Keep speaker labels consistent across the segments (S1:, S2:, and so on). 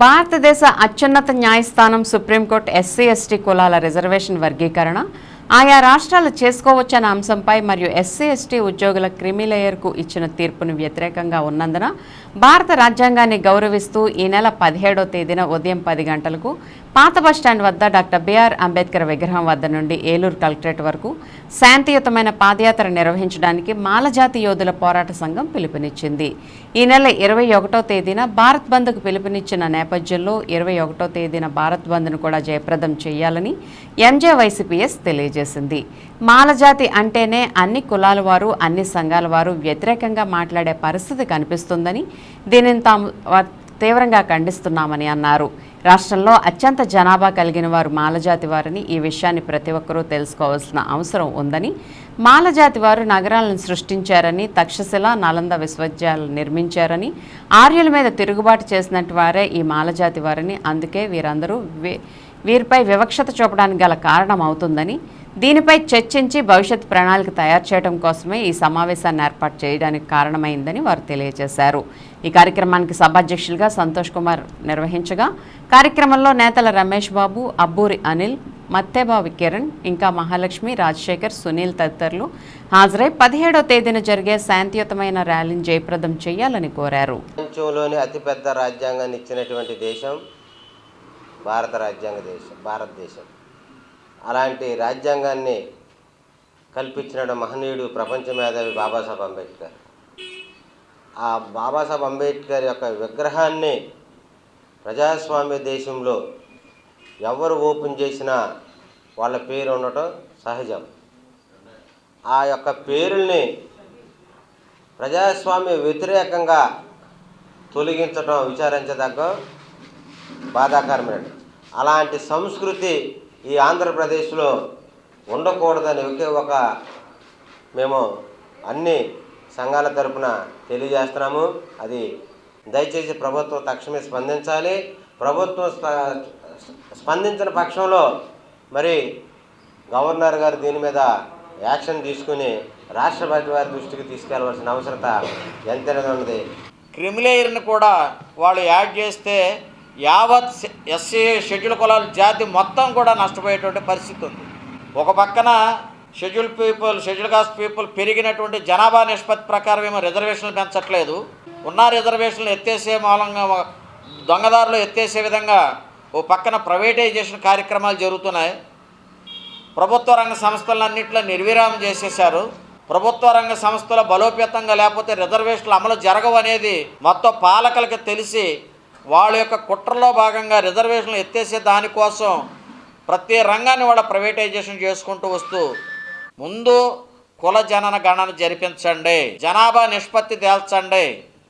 S1: భారతదేశ అత్యున్నత న్యాయస్థానం సుప్రీంకోర్టు ఎస్సీ ఎస్టీ కులాల రిజర్వేషన్ వర్గీకరణ ఆయా రాష్ట్రాలు చేసుకోవచ్చన్న అంశంపై మరియు ఎస్సీ ఎస్టీ ఉద్యోగుల క్రిమిలేయర్కు ఇచ్చిన తీర్పును వ్యతిరేకంగా ఉన్నందున భారత రాజ్యాంగాన్ని గౌరవిస్తూ ఈ నెల పదిహేడో తేదీన ఉదయం పది గంటలకు పాత బస్టాండ్ వద్ద డాక్టర్ బిఆర్ అంబేద్కర్ విగ్రహం వద్ద నుండి ఏలూరు కలెక్టరేట్ వరకు శాంతియుతమైన పాదయాత్ర నిర్వహించడానికి మాలజాతి యోధుల పోరాట సంఘం పిలుపునిచ్చింది. ఈ నెల ఇరవై ఒకటో తేదీన భారత్ బంద్కు పిలుపునిచ్చిన నేపథ్యంలో ఇరవై ఒకటో తేదీన భారత్ బంద్ను కూడా జయప్రదం చేయాలని ఎంజే వైసీపీఎస్ చేసింది మాలజాతి అంటేనే అన్ని కులాల వారు అన్ని సంఘాల వారు వ్యతిరేకంగా మాట్లాడే పరిస్థితి కనిపిస్తుందని దీనిని తాము తీవ్రంగా ఖండిస్తున్నామని అన్నారు. రాష్ట్రంలో అత్యంత జనాభా కలిగిన వారు మాలజాతి వారని ఈ విషయాన్ని ప్రతి ఒక్కరూ తెలుసుకోవాల్సిన అవసరం ఉందని మాలజాతి వారు నగరాలను సృష్టించారని తక్షశిల నలంద విశ్వవిద్యాలయాలు నిర్మించారని ఆర్యుల మీద తిరుగుబాటు చేసినట్టు వారే ఈ మాలజాతి వారని అందుకే వీరందరూ వీరిపై వివక్షత చూపడానికి గల కారణం అవుతుందని దీనిపై చర్చించి భవిష్యత్ ప్రణాళిక తయారు చేయడం కోసమే ఈ సమావేశాన్ని ఏర్పాటు చేయడానికి కారణమైందని వారు తెలియజేశారు. ఈ కార్యక్రమానికి సభాధ్యక్షులుగా సంతోష్ కుమార్ నిర్వహించగా కార్యక్రమంలో నేతల రమేష్ బాబు అబ్బూరి అనిల్ మత్తేబావి కిరణ్ ఇంకా మహాలక్ష్మి రాజశేఖర్ సునీల్ తదితరులు హాజరై పదిహేడో తేదీన జరిగే శాంతియుతమైన ర్యాలీని జయప్రదం చేయాలని కోరారు.
S2: ప్రపంచంలోనే అతిపెద్ద రాజ్యాంగాన్ని ఇచ్చినటువంటి దేశం భారత రాజ్యాంగ దేశం భారతదేశం. అలాంటి రాజ్యాంగాన్ని కల్పించిన మహనీయుడు ప్రపంచ మేధావి బాబాసాహెబ్ అంబేద్కర్. ఆ బాబాసాహెబ్ అంబేద్కర్ యొక్క విగ్రహాన్ని ప్రజాస్వామ్య దేశంలో ఎవరు ఓపెన్ చేసినా వాళ్ళ పేరు ఉండటం సహజం. ఆ యొక్క పేరుల్ని ప్రజాస్వామ్య వ్యతిరేకంగా తొలగించడం విచారించదగ్గ బాధాకరమైన అలాంటి సంస్కృతి ఈ ఆంధ్రప్రదేశ్లో ఉండకూడదని ఒకే ఒక మేము అన్ని సంఘాల తరపున తెలియజేస్తున్నాము. అది దయచేసి ప్రభుత్వం తక్షణమే స్పందించాలి. ప్రభుత్వం స్పందించిన పక్షంలో మరి గవర్నర్ గారు దీని మీద యాక్షన్ తీసుకుని రాష్ట్రపతి వారి దృష్టికి తీసుకెళ్ళవలసిన అవసరత ఎంతైనా ఉన్నది.
S3: క్రిమిలేయర్ని కూడా వాళ్ళు యాడ్ చేస్తే యావత్ ఎస్సీ షెడ్యూల్ కులాల జాతి మొత్తం కూడా నష్టపోయేటువంటి పరిస్థితి ఉంది. ఒక పక్కన schedule people schedule caste people పెరిగినటువంటి జనాభా నిష్పత్తి ప్రకారం ఏమో రిజర్వేషన్లు పెంచట్లేదు. ఉన్న రిజర్వేషన్లు ఎత్తేసే మూలంగా దొంగదారులు ఎత్తేసే విధంగా ఓ పక్కన ప్రైవేటైజేషన్ కార్యక్రమాలు జరుగుతున్నాయి. ప్రభుత్వ రంగ సంస్థలన్నింటిలో నిర్విరామం చేసేశారు. ప్రభుత్వ రంగ సంస్థల బలోపేతంగా లేకపోతే రిజర్వేషన్లు అమలు జరగవు అనేది మొత్తం పాలకులకి తెలిసి వాళ్ళ యొక్క కుట్రలో భాగంగా రిజర్వేషన్లు ఎత్తేసే దానికోసం ప్రతి రంగాన్ని వాళ్ళ ప్రైవేటైజేషన్ చేసుకుంటూ వస్తూ ముందు కుల జనన గణన జరిపించండి జనాభా నిష్పత్తి తేల్చండి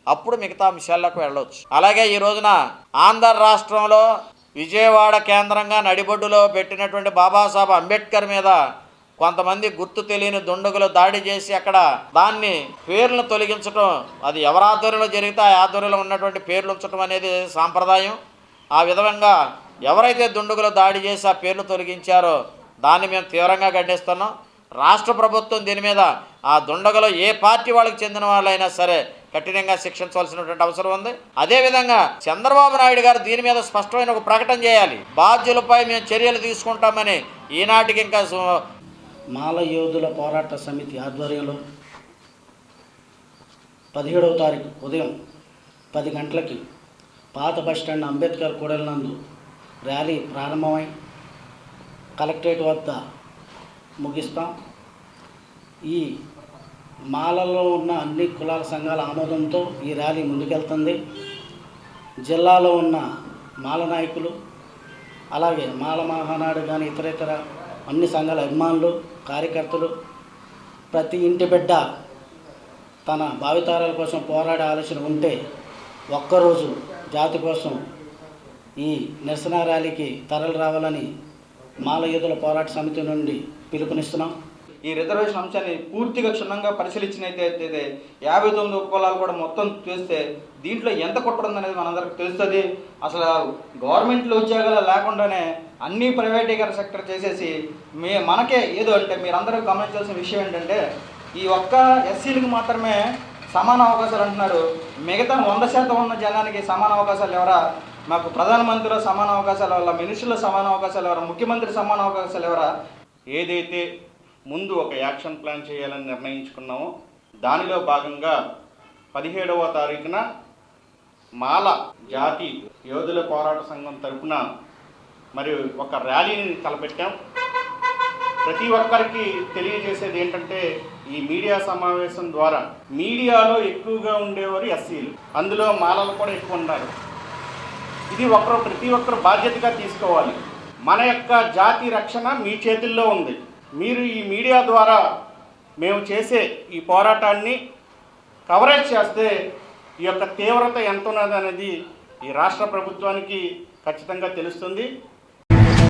S3: అప్పుడు మిగతా అంశాలకు వెళ్ళవచ్చు అలాగే ఈ రోజున ఆంధ్ర రాష్ట్రంలో విజయవాడ కేంద్రంగా నడిబొడ్డులో పెట్టినటువంటి బాబాసాహెబ్ అంబేద్కర్ మీద కొంతమంది గుర్తు తెలియని దుండగులు దాడి చేసి అక్కడ దాన్ని పేర్లను తొలగించడం అది ఎవరి ఆధ్వర్యంలో జరిగితే ఆ ఆధ్వర్యంలో ఉన్నటువంటి పేర్లు ఉంచడం అనేది సాంప్రదాయం. ఆ విధంగా ఎవరైతే దుండగులు దాడి చేసి ఆ పేర్లు తొలగించారో దాన్ని మేము తీవ్రంగా ఖండిస్తున్నాం. రాష్ట్ర ప్రభుత్వం దీని మీద ఆ దుండగలో ఏ పార్టీ వాళ్ళకి చెందిన వాళ్ళైనా సరే కఠినంగా శిక్షించవలసినటువంటి అవసరం ఉంది. అదేవిధంగా చంద్రబాబు నాయుడు గారు దీని మీద స్పష్టమైన ఒక ప్రకటన చేయాలి. బాధ్యులపై మేము చర్యలు తీసుకుంటామని ఈనాటికి ఇంకా
S4: మాల యోధుల పోరాట సమితి ఆధ్వర్యంలో పదిహేడవ తారీఖు ఉదయం పది గంటలకి పాత బస్టాండ్ అంబేద్కర్ కూడలి నందు ర్యాలీ ప్రారంభమై కలెక్టరేట్ వద్ద ముగిస్తాం. ఈ మాలలో ఉన్న అన్ని కులాల సంఘాల ఆమోదంతో ఈ ర్యాలీ ముందుకెళ్తుంది. జిల్లాలో ఉన్న మాల నాయకులు అలాగే మాల మహానాడు కానీ ఇతర ఇతర అన్ని సంఘాల అభిమానులు కార్యకర్తలు ప్రతి ఇంటి బిడ్డ తన భావితారాల కోసం పోరాడే ఆలోచన ఉంటే ఒక్కరోజు జాతి కోసం ఈ నిరసన ర్యాలీకి తరలి రావాలని మాల పోరాట సమితి నుండి పిలుపునిస్తున్నాం.
S5: ఈ రిజర్వేషన్ అంశాన్ని పూర్తిగా క్షుణ్ణంగా పరిశీలించినట్టయితే యాభై తొమ్మిది ఉపకులాలు కూడా మొత్తం చూస్తే దీంట్లో ఎంత కుట్ర అనేది మనందరికి తెలుస్తుంది. అసలు గవర్నమెంట్లో ఉద్యోగాలు లేకుండానే అన్ని ప్రైవేటీకరణ సెక్టర్ చేసేసి మే మనకే ఏదో అంటే మీరందరూ గమనించాల్సిన విషయం ఏంటంటే ఈ ఒక్క ఎస్సీలకు మాత్రమే సమాన అవకాశాలు అంటున్నారు. మిగతా వంద శాతం ఉన్న జనానికి సమాన అవకాశాలు ఎవరా? మాకు ప్రధానమంత్రిలో సమాన అవకాశాలు ఎవరా మినిస్టర్ల సమాన అవకాశాలు ఎవరా? ముఖ్యమంత్రి సమాన అవకాశాలు ఎవరా?
S6: ఏదైతే ముందు ఒక యాక్షన్ ప్లాన్ చేయాలని నిర్ణయించుకున్నాము. దానిలో భాగంగా పదిహేడవ తారీఖున మాల జాతి యోధుల పోరాట సంఘం తరపున మరి ఒక ర్యాలీని తలపెట్టాం. ప్రతి ఒక్కరికి తెలియజేసేది ఏంటంటే ఈ మీడియా సమావేశం ద్వారా మీడియాలో ఎక్కువగా ఉండేవారు ఎస్సీలు. అందులో మాలలు కూడా ఎక్కువ ఉన్నారు. ఇది ఒకరు ప్రతి ఒక్కరు బాధ్యతగా తీసుకోవాలి. మన యొక్క జాతి రక్షణ మీ చేతుల్లో ఉంది. మీరు ఈ మీడియా ద్వారా మేము చేసే ఈ పోరాటాన్ని కవరేజ్ చేస్తే ఈ యొక్క తీవ్రత ఎంత ఉన్నది అనేది ఈ రాష్ట్ర ప్రభుత్వానికి ఖచ్చితంగా తెలుస్తుంది.